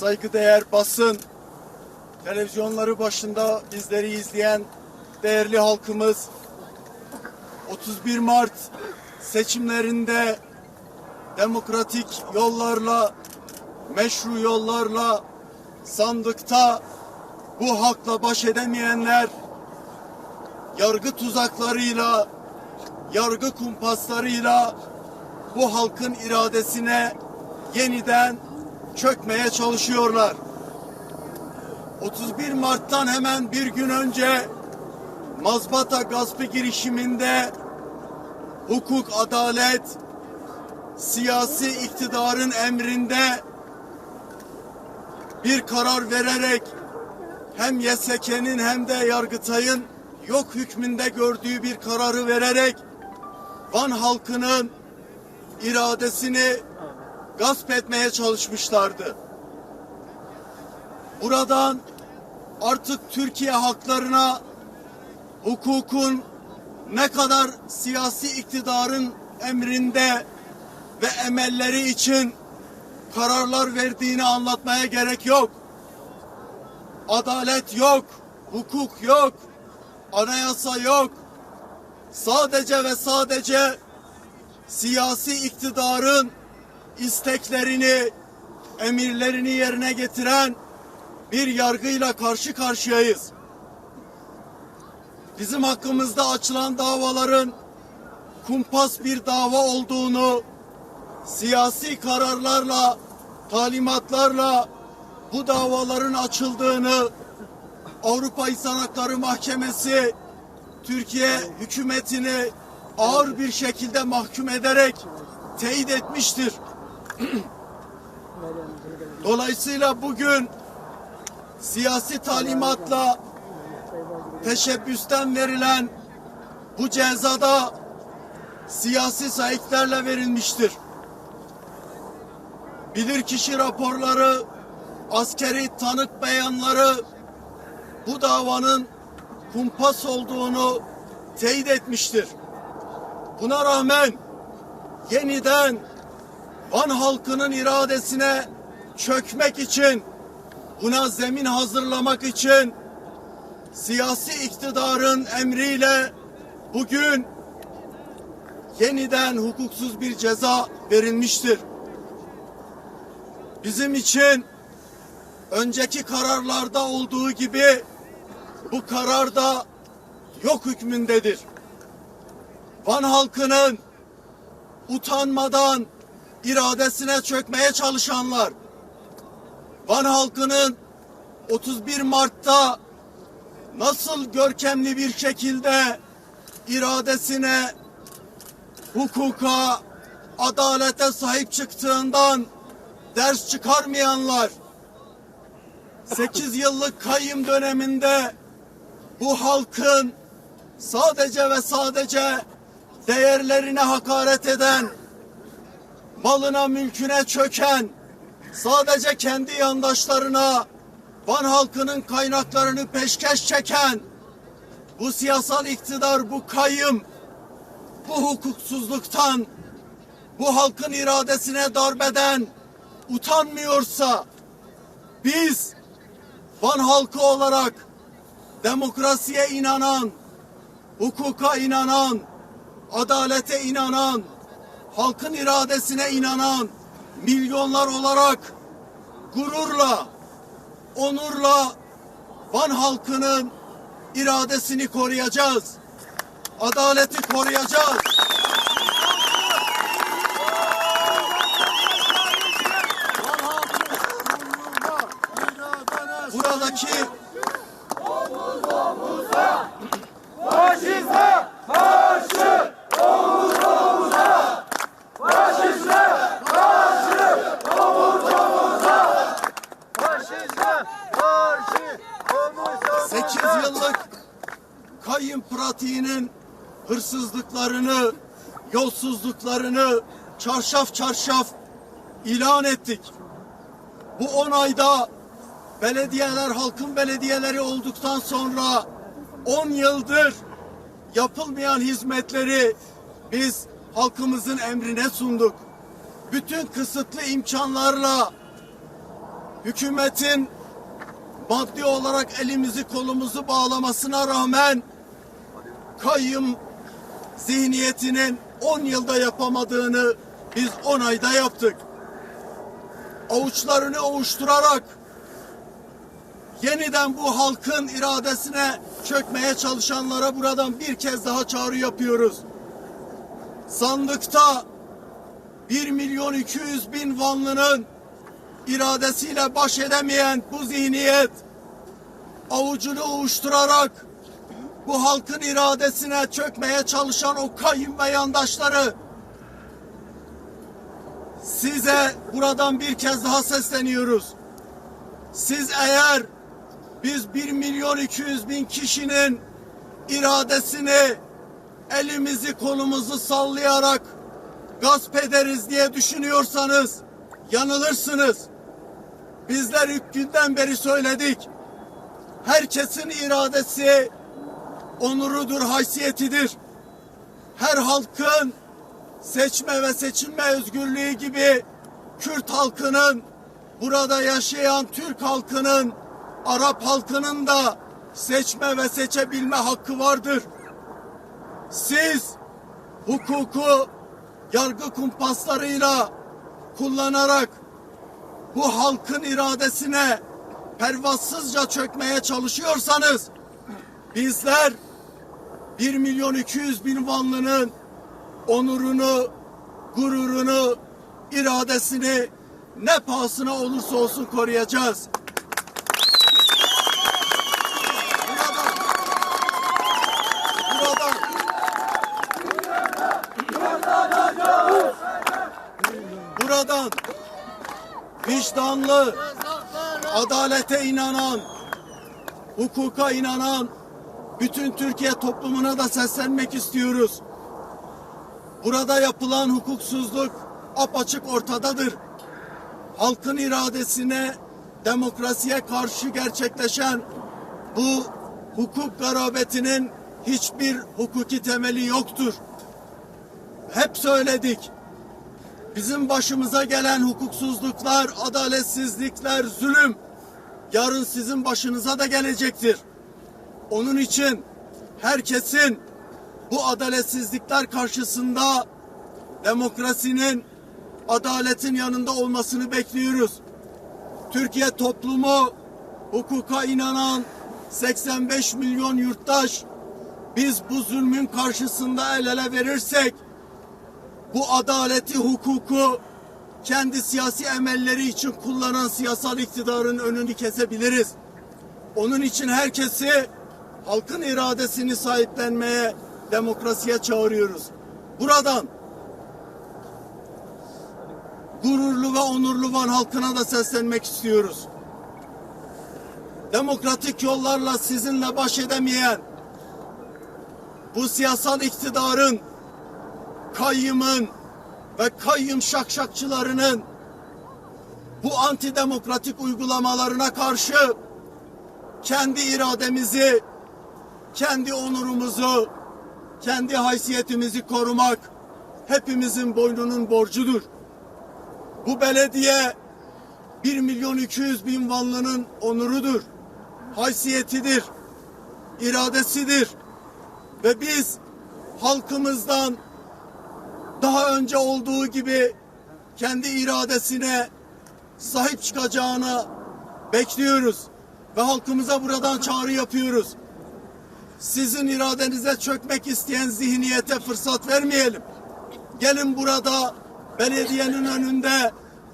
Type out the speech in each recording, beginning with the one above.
saygıdeğer basın, televizyonları başında bizleri izleyen değerli halkımız, 31 Mart seçimlerinde demokratik yollarla, meşru yollarla sandıkta bu hakla baş edemeyenler yargı tuzaklarıyla, yargı kumpaslarıyla bu halkın iradesine yeniden çökmeye çalışıyorlar. 31 Mart'tan hemen bir gün önce mazbata gaspı girişiminde hukuk, adalet, siyasi iktidarın emrinde bir karar vererek hem YSK'nin hem de Yargıtay'ın yok hükmünde gördüğü bir kararı vererek Van halkının iradesini gasp etmeye çalışmışlardı. Buradan artık Türkiye haklarına hukukun ne kadar siyasi iktidarın emrinde ve emelleri için kararlar verdiğini anlatmaya gerek yok. Adalet yok, hukuk yok, anayasa yok. Sadece ve sadece siyasi iktidarın isteklerini, emirlerini yerine getiren bir yargıyla karşı karşıyayız. Bizim hakkımızda açılan davaların kumpas bir dava olduğunu, siyasi kararlarla, talimatlarla bu davaların açıldığını Avrupa İnsan Hakları Mahkemesi Türkiye hükümetini ağır bir şekilde mahkum ederek teyit etmiştir. Dolayısıyla bugün siyasi talimatla teşebbüsten verilen bu cezada siyasi sahiplerle verilmiştir. Bilirkişi raporları, askeri tanık beyanları bu davanın kumpas olduğunu teyit etmiştir. Buna rağmen yeniden Van halkının iradesine çökmek için, buna zemin hazırlamak için siyasi iktidarın emriyle bugün yeniden hukuksuz bir ceza verilmiştir. Bizim için önceki kararlarda olduğu gibi bu karar da yok hükmündedir. Van halkının utanmadan iradesine çökmeye çalışanlar, Van halkının 31 Mart'ta nasıl görkemli bir şekilde iradesine, hukuka, adalete sahip çıktığından ders çıkarmayanlar, 8 yıllık kayyım döneminde bu halkın sadece ve sadece değerlerine hakaret eden, malına mülküne çöken, sadece kendi yandaşlarına Van halkının kaynaklarını peşkeş çeken, bu siyasal iktidar, bu kayyım, bu hukuksuzluktan, bu halkın iradesine darbeden utanmıyorsa, biz Van halkı olarak demokrasiye inanan, hukuka inanan, adalete inanan, halkın iradesine inanan milyonlar olarak gururla, onurla Van halkının iradesini koruyacağız. Adaleti koruyacağız. Van halkı gururla, buradaki Faşizme karşı omuz omuza. Faşizme karşı omuz omuza. Faşizme karşı omuz omuza. 8 yıllık kayyum pratiğinin hırsızlıklarını, yolsuzluklarını çarşaf çarşaf ilan ettik. Bu 10 ayda belediyeler halkın belediyeleri olduktan sonra 10 yıldır yapılmayan hizmetleri biz halkımızın emrine sunduk. Bütün kısıtlı imkanlarla hükümetin maddi olarak elimizi kolumuzu bağlamasına rağmen kayyum zihniyetinin 10 yılda yapamadığını biz 10 ayda yaptık. Avuçlarını ovuşturarak yeniden bu halkın iradesine çökmeye çalışanlara buradan bir kez daha çağrı yapıyoruz. Sandıkta 1 milyon 200 bin Vanlı'nın iradesiyle baş edemeyen bu zihniyet avucunu ovuşturarak bu halkın iradesine çökmeye çalışan o kayyum ve yandaşları size buradan bir kez daha sesleniyoruz. Siz eğer biz 1 milyon 200 bin kişinin iradesini elimizi kolumuzu sallayarak gasp ederiz diye düşünüyorsanız yanılırsınız. Bizler ilk günden beri söyledik. Herkesin iradesi onurudur, haysiyetidir. Her halkın seçme ve seçilme özgürlüğü gibi Kürt halkının, burada yaşayan Türk halkının, Arap halkının da seçme ve seçebilme hakkı vardır. Siz hukuku yargı kumpaslarıyla kullanarak bu halkın iradesine pervasızca çökmeye çalışıyorsanız bizler 1 milyon 200 bin Vanlı'nın onurunu, gururunu, iradesini ne pahasına olursa olsun koruyacağız. Buradan, buradan, buradan. Vicdanlı, adalete inanan, hukuka inanan bütün Türkiye toplumuna da seslenmek istiyoruz. Burada yapılan hukuksuzluk apaçık ortadadır. Halkın iradesine, demokrasiye karşı gerçekleşen bu hukuk garabetinin hiçbir hukuki temeli yoktur. Hep söyledik. Bizim başımıza gelen hukuksuzluklar, adaletsizlikler, zulüm yarın sizin başınıza da gelecektir. Onun için herkesin bu adaletsizlikler karşısında demokrasinin, adaletin yanında olmasını bekliyoruz. Türkiye toplumu hukuka inanan 85 milyon yurttaş biz bu zulmün karşısında el ele verirsek bu adaleti, hukuku kendi siyasi emelleri için kullanan siyasal iktidarın önünü kesebiliriz. Onun için herkesi halkın iradesini sahiplenmeye, demokrasiye çağırıyoruz. Buradan gururlu ve onurlu Van halkına da seslenmek istiyoruz. Demokratik yollarla sizinle baş edemeyen bu siyasal iktidarın kayyımın ve kayyım şakşakçılarının bu antidemokratik uygulamalarına karşı kendi irademizi, kendi onurumuzu, kendi haysiyetimizi korumak hepimizin boynunun borcudur. Bu belediye 1 milyon 200 bin Vanlı'nın onurudur, haysiyetidir, iradesidir. Ve biz halkımızdan daha önce olduğu gibi kendi iradesine sahip çıkacağını bekliyoruz. Ve halkımıza buradan çağrı yapıyoruz. Sizin iradenize çökmek isteyen zihniyete fırsat vermeyelim. Gelin burada belediyenin önünde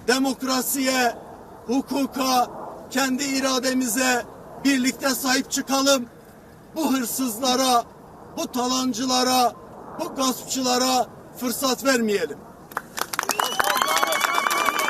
demokrasiye, hukuka, kendi irademize birlikte sahip çıkalım. Bu hırsızlara, bu talancılara, bu gaspçılara fırsat vermeyelim.